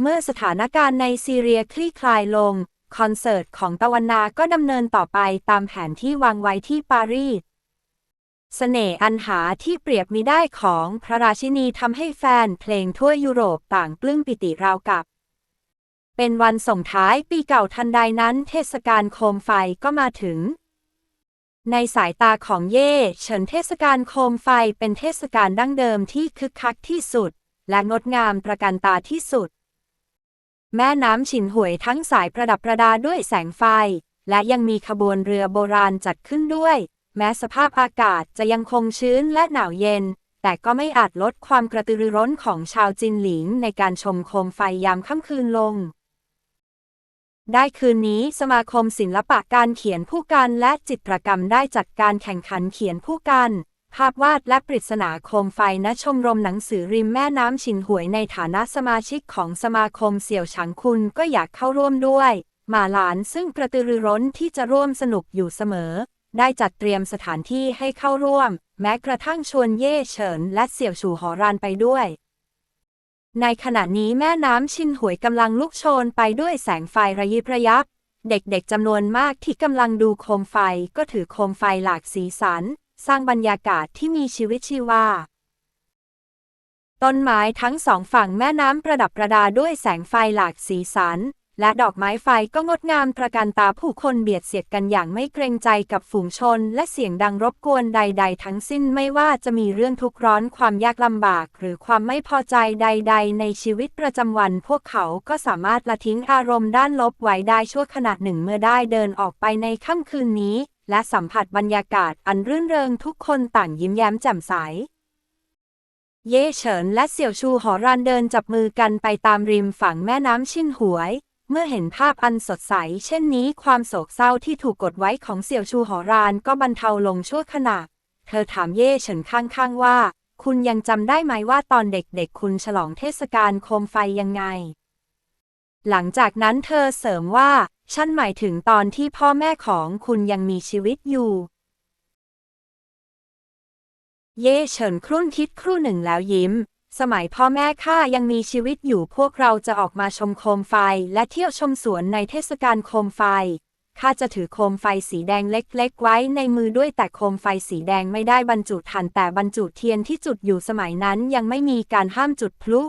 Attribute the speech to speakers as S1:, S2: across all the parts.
S1: เมื่อสถานการณ์ในซีเรียคลี่คลายลง คอนเสิร์ตของตะวันนาก็ดำเนินต่อไปตามแผนที่วางไว้ที่ปารีสเสน่ห์อันหาที่เปรียบมิได้ของพระราชินีทำให้แฟนเพลงทั่วยุโรปต่างปลื้มปิติราวกับ เป็นวันส่งท้ายปีเก่าทันใดนั้นเทศกาลโคมไฟก็มาถึง ในสายตาของเย่เฉินเทศกาลโคมไฟเป็นเทศกาลดั้งเดิมที่คึกคักที่สุด และงดงามประการตาที่สุด แม่น้ำฉินหวยทั้งสายประดับประดาด้วยแสงไฟ และยังมีขบวนเรือโบราณจัดขึ้นด้วย แม้สภาพอากาศจะยังคงชื้นและหนาวเย็น แต่ก็ไม่อาจลดความกระตือรือร้นของชาวจินหลิงในการชมโคมไฟยามค่ำคืนลง ได้คืนนี้สมาคมศิลปะการเขียนผู้กันและจิตรกรรมได้จัดการแข่งขันเขียนผู้กัน ภาพวาดและปริศนาโคมไฟณชมรมหนังสือริมแม่น้ำฉินหวยในฐานะสมาชิกของสมาคมเสี่ยวฉางคุณก็อยากเข้าร่วมด้วยหมาหลานซึ่งกระตือรือร้นที่จะร่วมสนุกอยู่เสมอ ได้จัดเตรียมสถานที่ให้เข้าร่วม แม้กระทั่งชวนเย่เฉินและเสี่ยวฉูหอรานไปด้วย ในขณะนี้แม่น้ำชินหวยกำลังลุกโชนไปด้วยแสงไฟระยิบระยับ เด็กๆจำนวนมากที่กำลังดูโคมไฟก็ถือโคมไฟหลากสีสัน สร้างบรรยากาศที่มีชีวิตชีวา ต้นไม้ทั้งสองฝั่งแม่น้ำประดับประดาด้วยแสงไฟหลากสีสัน และดอกไม้ไฟก็งดงามตระการตาผู้คนเบียดเสียดกันอย่างไม่เกรงใจกับฝูงชน และเสียงดังรบกวนใด ๆ ทั้งสิ้นไม่ว่าจะมีเรื่องทุกข์ร้อนความยากลำบาก หรือความไม่พอใจใด ๆ ในชีวิตประจำวัน พวกเขาก็สามารถละทิ้งอารมณ์ด้านลบไว้ได้ชั่วขณะหนึ่งเมื่อได้เดินออกไปในค่ำคืนนี้ และสัมผัสบรรยากาศอันรื่นเริงทุกคนต่างยิ้มแย้มแจ่มใส เย่เฉินและเสี่ยวชูหอรานเดินจับมือกันไปตามริมฝั่งแม่น้ำชินหวย เมื่อเห็นภาพอันสดใส เช่นนี้ความโศกเศร้าที่ถูกกดไว้ของเสี่ยวชูหอรานก็บรรเทาลงชั่วขณะ เธอถามเย่เฉินข้างๆว่า คุณยังจำได้ไหมว่าตอนเด็กๆ คุณฉลองเทศกาลโคมไฟยังไง หลังจากนั้นเธอเสริมว่า ฉันหมายถึงตอนที่พ่อแม่ของคุณยังมีชีวิตอยู่ เย่เฉินครุ่นคิดครู่หนึ่งแล้วยิ้ม สมัยพ่อแม่ข้ายังมีชีวิตอยู่พวกเราจะออกมาชมโคมไฟและเที่ยวชมสวนในเทศกาลโคมไฟ ข้าจะถือโคมไฟสีแดงเล็กๆไว้ในมือด้วยแต่โคมไฟสีแดงไม่ได้บรรจุถ่านแต่บรรจุเทียนที่จุดอยู่สมัยนั้นยังไม่มีการห้ามจุดพลุ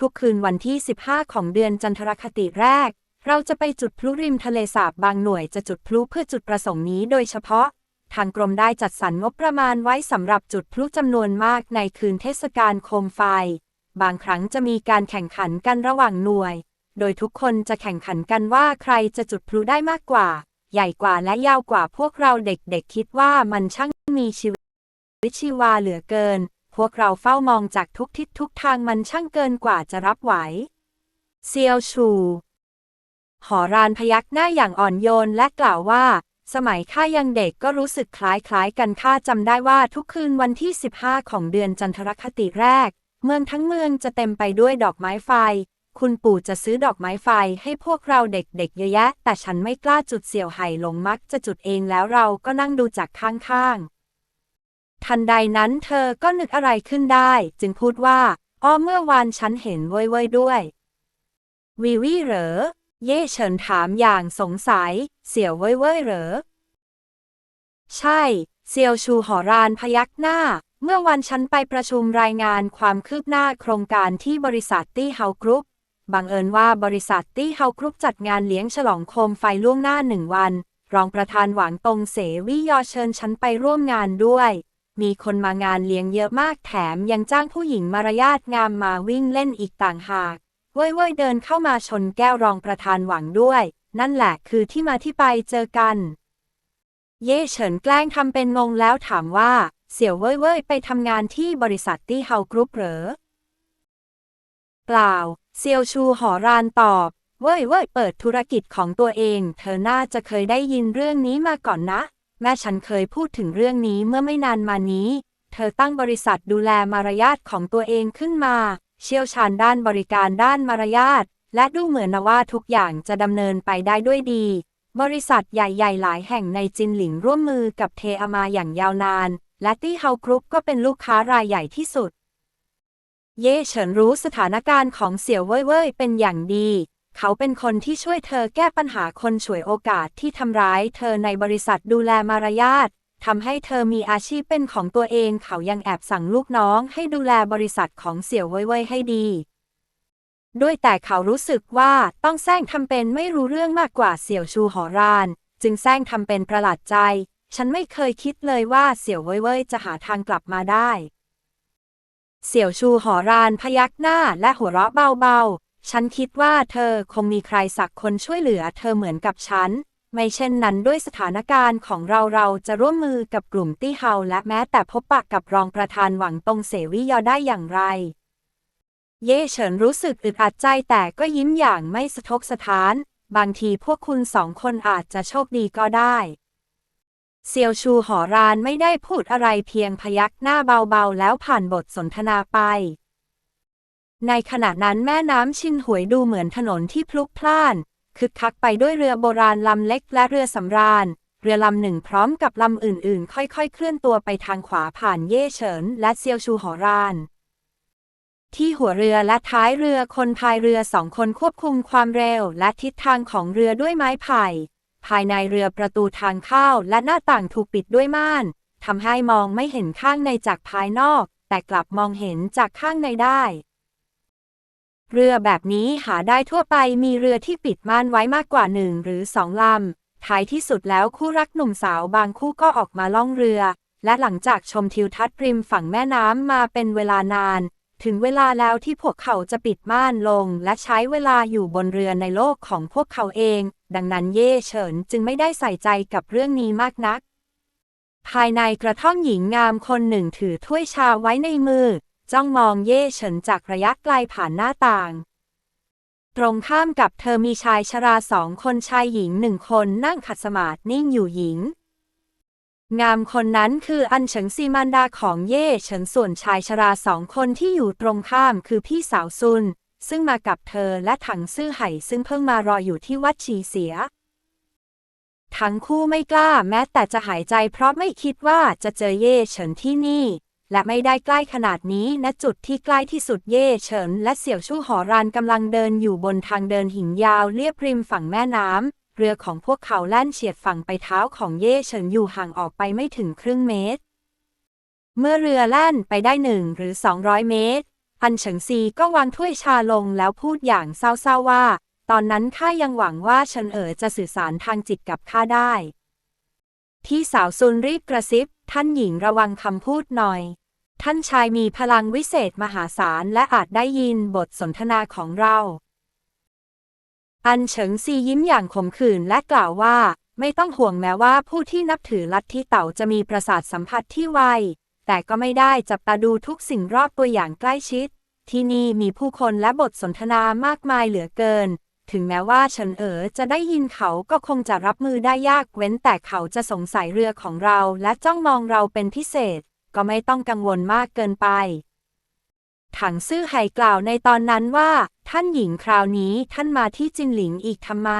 S1: ทุกคืนวันที่ 15 ของเดือนจันทรคติแรก เราจะไปจุดพลุริมทะเลสาบบางหน่วยจะจุดพลุเพื่อจุดประสงค์นี้โดยเฉพาะ ทางกรมได้จัดสรรงบประมาณไว้สำหรับจุดพลุจำนวนมากในคืนเทศกาลโคมไฟ บางครั้งจะมีการแข่งขันกันระหว่างหน่วย โดยทุกคนจะแข่งขันกันว่าใครจะจุดพลุได้มากกว่า ใหญ่กว่าและยาวกว่าพวกเราเด็กๆคิดว่ามันช่างมีชีวิตชีวาเหลือเกิน พวกเราเฝ้ามองจากทุกทิศทุกทางมันช่างเกินกว่าจะรับไหว เซียวชู หอรานพยักหน้าอย่างอ่อนโยนและกล่าวว่า สมัยข้ายังเด็กก็รู้สึกคล้ายๆกันข้าจำได้ว่าทุกคืนวันที่ 15 ของเดือนจันทรคติแรก เมืองทั้งเมืองจะเต็มไปด้วยดอกไม้ไฟ คุณปู่จะซื้อดอกไม้ไฟให้พวกเราเด็กๆเยอะแยะ แต่ฉันไม่กล้าจุดเสี่ยวไห่หลงมักจะจุดเองแล้วเราก็นั่งดูจากข้างๆ ทันใดนั้นเธอก็นึกอะไรขึ้นได้ จึงพูดว่าอ้อเมื่อวานฉันเห็นเว่ยๆด้วย วิวิเหรอ เย่เฉินถามอย่างสงสัย เสี่ยวเว่ยเว่ยเหรอ ใช่ เซียวชูหอรานพยักหน้า เมื่อวันฉันไปประชุมรายงานความคืบหน้าโครงการที่บริษัทตี้เฮากรุ๊ปบังเอิญว่าบริษัทตี้เฮากรุ๊ปจัดงานเลี้ยงฉลองโคมไฟล่วงหน้าหนึ่งวัน รองประธานหวังตงเสวิยอเชิญฉันไปร่วมงานด้วย มีคนมางานเลี้ยงเยอะมากแถมยังจ้างผู้หญิงมารยาทงามมาวิ่งเล่นอีกต่างหาก เว่ยเว่ยเดินเข้ามาชนแก้วรองประธานหวังด้วย นั่นแหละคือที่มาที่ไปเจอกัน เย่เฉินแกล้งทำเป็นงงแล้วถามว่า เสี่ยวเว่ยเว่ยไปทำงานที่บริษัทตี้เฮากรุ๊ปเหรอ เปล่า เซียวชูหอรานตอบ เว่ยเว่ยเปิดธุรกิจของตัวเอง เธอน่าจะเคยได้ยินเรื่องนี้มาก่อนนะ แม่ฉันเคยพูดถึงเรื่องนี้เมื่อไม่นานมานี้ เธอตั้งบริษัทดูแลมารยาทของตัวเองขึ้นมา เชี่ยวชาญด้านบริการด้านมารยาท และดูเหมือนว่าทุกอย่างจะดำเนินไปได้ด้วยดี บริษัทใหญ่ๆ หลายแห่งในจินหลิงร่วมมือกับเทอามาอย่างยาวนาน และตี้เฮากรุ๊ปก็เป็นลูกค้ารายใหญ่ที่สุด เย่เฉินรู้สถานการณ์ของเสี่ยวเว่ยเว่ยเป็นอย่างดี เขาเป็นคนที่ช่วยเธอแก้ปัญหาคนฉวยโอกาสที่ทำร้ายเธอในบริษัทดูแลมารยาท ทำให้เธอมีอาชีพเป็นของตัวเองเขายังแอบสั่งลูกน้องให้ดูแลบริษัทของเสี่ยวเว่ยเว่ยให้ดีด้วยแต่เขารู้สึกว่าต้องแซงทำเป็นไม่รู้เรื่องมากกว่าเสี่ยวชูหอราน จึงแซงทำเป็นประหลาดใจ ฉันไม่เคยคิดเลยว่าเสี่ยวเว่ยเว่ยจะหาทางกลับมาได้ เสี่ยวชูหอรานพยักหน้าและหัวเราะเบาๆ ฉันคิดว่าเธอคงมีใครสักคนช่วยเหลือเธอเหมือนกับฉัน ไม่เช่นนั้นด้วยสถานการณ์ของเราเราจะร่วมมือกับกลุ่มตี้เฮาและแม้แต่พบปะกับรองประธานหวังตงเสวิยอได้อย่างไร เย่เฉินรู้สึกอึดอัดใจแต่ก็ยิ้มอย่างไม่สะทกสะท้าน บางทีพวกคุณสองคนอาจจะโชคดีก็ได้เซียวชูหอรานไม่ได้พูดอะไรเพียงพยักหน้าเบาๆ แล้วผ่านบทสนทนาไป ในขณะนั้นแม่น้ำชินหวยดูเหมือนถนนที่พลุกพล่าน คึกคักไปด้วยเรือโบราณลำเล็กและเรือสำราญ เรือลำหนึ่งพร้อมกับลำอื่นๆ ค่อยๆ เคลื่อนตัวไปทางขวาผ่านเย่เฉินและเซียวชูหอรานที่หัวเรือและท้ายเรือคนพายเรือสองคนควบคุมความเร็วและทิศทางของเรือด้วยไม้ไผ่ ภายในเรือประตูทางเข้าและหน้าต่างถูกปิดด้วยม่านทำให้มองไม่เห็นข้างในจากภายนอก แต่กลับมองเห็นจากข้างในได้ เรือแบบนี้หาได้ทั่วไปมีเรือที่ปิดม่านไว้มากกว่าหนึ่งหรือสองลำ ท้ายที่สุดแล้วคู่รักหนุ่มสาวบางคู่ก็ออกมาล่องเรือ และหลังจากชมทิวทัศน์ริมฝั่งแม่น้ำมาเป็นเวลานาน ถึงเวลาแล้วที่พวกเขาจะปิดม่านลง และใช้เวลาอยู่บนเรือในโลกของพวกเขาเอง ดังนั้นเย่เฉินจึงไม่ได้ใส่ใจกับเรื่องนี้มากนัก ภายในกระท่อมหญิงงามคนหนึ่งถือถ้วยชาไว้ในมือ จ้องมองเย่เฉินจากระยะไกลผ่านหน้าต่าง ตรงข้ามกับเธอมีชายชราสองคนชายหญิงหนึ่งคนนั่งขัดสมาธินิ่งอยู่หญิง งามคนนั้นคืออันเฉิงซีมานดาของเย่เฉินส่วนชายชราสองคนที่อยู่ตรงข้ามคือพี่สาวซุน ซึ่งมากับเธอและถังซื่อไห่ซึ่งเพิ่งมารออยู่ที่วัดชีเสียทั้งคู่ไม่กล้าแม้แต่จะหายใจเพราะไม่คิดว่าจะเจอเย่เฉินที่นี่ และไม่ได้ใกล้ขนาดนี้ณจุดที่ใกล้ที่สุดเย่เฉินและเสี่ยวชู่หอรานกำลังเดินอยู่บนทางเดินหินยาวเลียบริมฝั่งแม่น้ำเรือของพวกเขาแล่นเฉียดฝั่งไปเท้าของเย่เฉินอยู่ห่างออกไปไม่ถึงครึ่งเมตร เมื่อเรือแล่นไปได้หนึ่งหรือ 200 เมตร อันเฉิงซีก็วางถ้วยชาลงแล้วพูดอย่างเศร้าๆว่า ตอนนั้นข้ายังหวังว่าเฉินเอ๋อจะสื่อสารทางจิตกับข้าได้ที่สาวซุนรีบกระซิบ ท่านหญิงระวังคำพูดหน่อย ท่านชายมีพลังวิเศษมหาศาลและอาจได้ยินบทสนทนาของเรา อันเฉิงซียิ้มอย่างขมขื่นและกล่าวว่า ไม่ต้องห่วงแม้ว่าผู้ที่นับถือลัทธิเต่าจะมีประสาทสัมผัสที่ไว แต่ก็ไม่ได้จับตาดูทุกสิ่งรอบตัวอย่างใกล้ชิด ที่นี่มีผู้คนและบทสนทนามากมายเหลือเกิน ถึงแม้ว่าเฉินเอ๋อจะได้ยินเขาก็คงจะรับมือได้ยากเว้นแต่เขาจะสงสัยเรือของเราและจ้องมองเราเป็นพิเศษ ก็ไม่ต้องกังวลมากเกินไปถังซื่อไห่กล่าวในตอนนั้นว่า ท่านหญิงคราวนี้ท่านมาที่จินหลิงอีกทำไม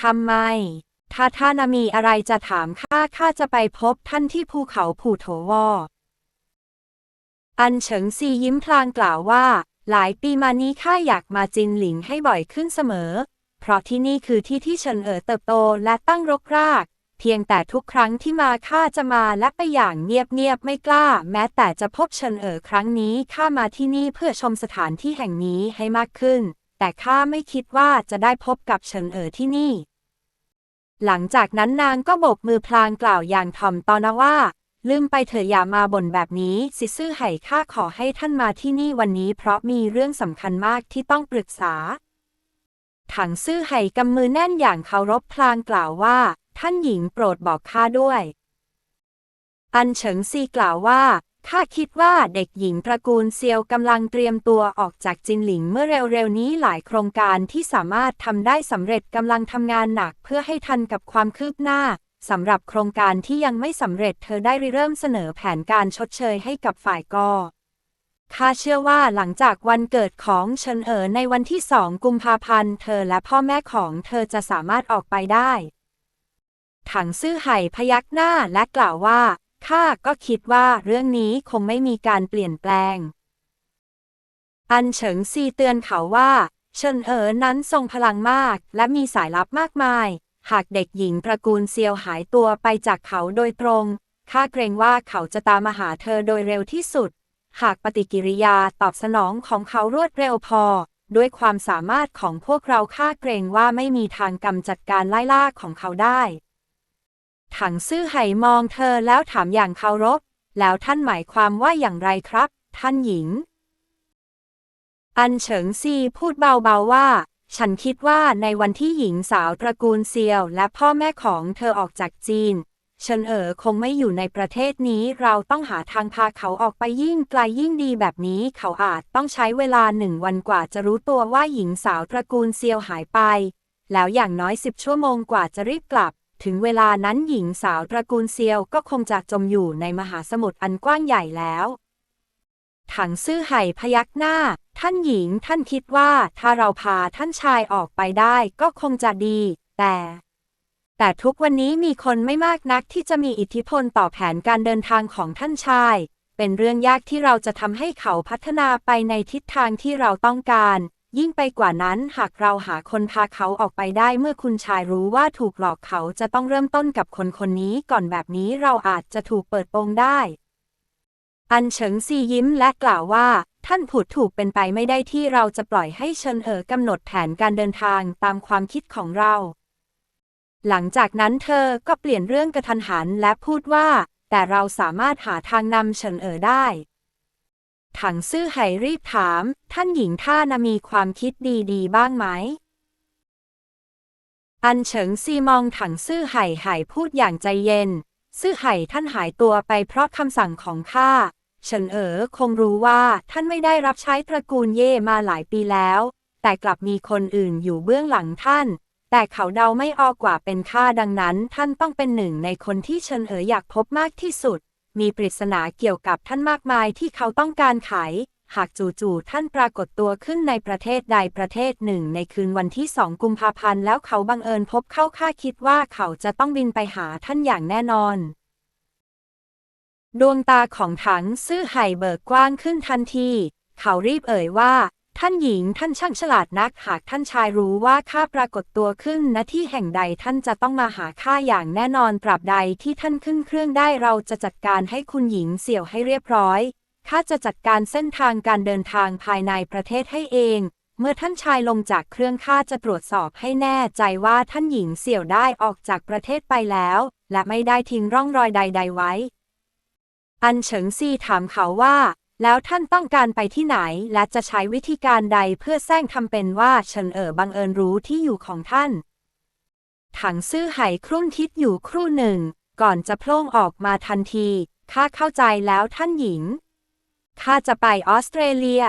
S1: ทำไม ถ้าท่านมีอะไรจะถามข้าข้าจะไปพบท่านที่ภูเขาผู่โถวอ อันเฉิงซียิ้มพลางกล่าวว่า หลายปีมานี้ข้าอยากมาจินหลิงให้บ่อยขึ้นเสมอ เพราะที่นี่คือที่ที่เฉินเอ๋อเติบโตและตั้งรกราก เพียงแต่ทุกครั้งที่มาข้าจะมาและไปอย่างเงียบๆไม่กล้า แม้แต่จะพบเฉินเอ๋อครั้งนี้ข้ามาที่นี่เพื่อชมสถานที่แห่งนี้ให้มากขึ้น แต่ข้าไม่คิดว่าจะได้พบกับเฉินเอ๋อที่นี่ หลังจากนั้นนางก็โบกมือพลางกล่าวอย่างถ่อมตอนนะว่า ลืมไปเถอะอย่ามาบ่นแบบนี้สิซื่อไห่ข้าขอให้ท่านมาที่นี่วันนี้เพราะมีเรื่องสำคัญมากที่ต้องปรึกษา ถังซื่อไห่กำมือแน่นอย่างเคารพพลางกล่าวว่า ท่านหญิงโปรดบอกข้าด้วย อันเฉิงซีกล่าวว่าข้าคิดว่าเด็กหญิงตระกูลเซียวกำลังเตรียมตัวออกจากจินหลิงเมื่อเร็วๆนี้หลายโครงการที่สามารถทำได้สำเร็จกำลังทำงานหนักเพื่อให้ทันกับความคืบหน้า สำหรับโครงการที่ยังไม่สำเร็จเธอได้ริเริ่มเสนอแผนการชดเชยให้กับฝ่ายกอข้าเชื่อว่าหลังจากวันเกิดของเฉินเอ๋อในวันที่สองกุมภาพันธ์ เธอและพ่อแม่ของเธอจะสามารถออกไปได้ ถังซื่อไห่พยักหน้าและกล่าวว่า ข้าก็คิดว่าเรื่องนี้คงไม่มีการเปลี่ยนแปลง อันเฉิงซีเตือนเขาว่า เฉินเอ๋อนั้นทรงพลังมาก และมีสายลับมากมาย หากเด็กหญิงตระกูลเซียวหายตัวไปจากเขาโดยตรง ข้าเกรงว่าเขาจะตามมาหาเธอโดยเร็วที่สุด หากปฏิกิริยาตอบสนองของเขารวดเร็วพอ ด้วยความสามารถของพวกเราข้าเกรงว่าไม่มีทางกำจัดการไล่ล่าของเขาได้ ถังซื่อไห่มองเธอแล้วถามอย่างเคารพ แล้วท่านหมายความว่าอย่างไรครับ ท่านหญิง อันเฉิงซีพูดเบาๆว่า ฉันคิดว่าในวันที่หญิงสาวตระกูลเซียว และพ่อแม่ของเธอออกจากจีนเฉินเอ๋อคงไม่อยู่ในประเทศนี้เราต้องหาทางพาเขาออกไปยิ่งไกลยิ่งดีแบบนี้เขาอาจต้องใช้เวลาหนึ่งวันกว่าจะรู้ตัวว่าหญิงสาวตระกูลเซียวหายไป แล้วอย่างน้อยสิบชั่วโมงกว่าจะรีบกลับ ถึงเวลานั้นหญิงสาวตระกูลเซียวก็คงจะจมอยู่ในมหาสมุทรอันกว้างใหญ่แล้ว ถังซื่อไห่พยักหน้า ท่านหญิงท่านคิดว่าถ้าเราพาท่านชายออกไปได้ก็คงจะดี แต่ แต่ทุกวันนี้มีคนไม่มากนักที่จะมีอิทธิพลต่อแผนการเดินทางของท่านชาย เป็นเรื่องยากที่เราจะทำให้เขาพัฒนาไปในทิศทางที่เราต้องการ ยิ่งไปกว่านั้นหากเราหาคนพาเขาออกไปได้เมื่อคุณชายรู้ว่าถูกหลอกเขาจะต้องเริ่มต้นกับคนคนนี้ก่อนแบบนี้เราอาจจะถูกเปิดโปงได้ อันเฉิงซียิ้มและกล่าวว่า ท่านผุดถูกเป็นไปไม่ได้ที่เราจะปล่อยให้เชิญเอ๋อกำหนดแผนการเดินทางตามความคิดของเรา หลังจากนั้นเธอก็เปลี่ยนเรื่องกระทันหันและพูดว่า แต่เราสามารถหาทางนำเฉินเอ๋อได้ ถังซื่อไห่รีบถาม ท่านหญิงท่านมีความคิดดีๆ บ้างไหม อันเฉิงซีมองถังซื่อไห่ไห่พูดอย่างใจเย็น ซื่อไห่ท่านหายตัวไปเพราะคำสั่งของข้าเฉินเอ๋อคงรู้ว่าท่านไม่ได้รับใช้ตระกูลเย่มาหลายปีแล้ว แต่กลับมีคนอื่นอยู่เบื้องหลังท่าน แต่เขาเดาไม่ออกกว่าเป็นข้าดังนั้นท่านต้องเป็นหนึ่งในคนที่เฉินเอ๋ออยากพบมากที่สุด มีปริศนาเกี่ยวกับท่านมากมายที่เขาต้องการไข หากจู่ๆท่านปรากฏตัวขึ้นในประเทศใดประเทศหนึ่ง ในคืนวันที่สองกุมภาพันธ์แล้วเขาบังเอิญพบเข้าข้าคิดว่าเขาจะต้องบินไปหาท่านอย่างแน่นอน ดวงตาของถังซื่อไห่เบิกกว้างขึ้นทันที เขารีบเอ่ยว่า ท่านหญิงท่านช่างฉลาดนัก หากท่านชายรู้ว่าข้าปรากฏตัวขึ้นณที่แห่งใดท่านจะต้องมาหาข้าอย่างแน่นอนตราบใดที่ท่านขึ้นเครื่องได้เราจะจัดการให้คุณหญิงเสี่ยวให้เรียบร้อย ข้าจะจัดการเส้นทางการเดินทางภายในประเทศให้เอง เมื่อท่านชายลงจากเครื่องข้าจะตรวจสอบให้แน่ใจว่าท่านหญิงเสี่ยวได้ออกจากประเทศไปแล้ว และไม่ได้ทิ้งร่องรอยใด ๆ ไว้ อันเฉิงซีถามเขาว่า แล้วท่านต้องการไปที่ไหนและจะใช้วิธีการใดเพื่อแซงทำเป็นว่าเฉินเอ๋อบังเอิญรู้ที่อยู่ของท่าน ถังซื่อไห่ครุ่นคิดอยู่ครู่หนึ่ง ก่อนจะโพล่งออกมาทันทีข้าเข้าใจแล้วท่านหญิง ข้าจะไปออสเตรเลีย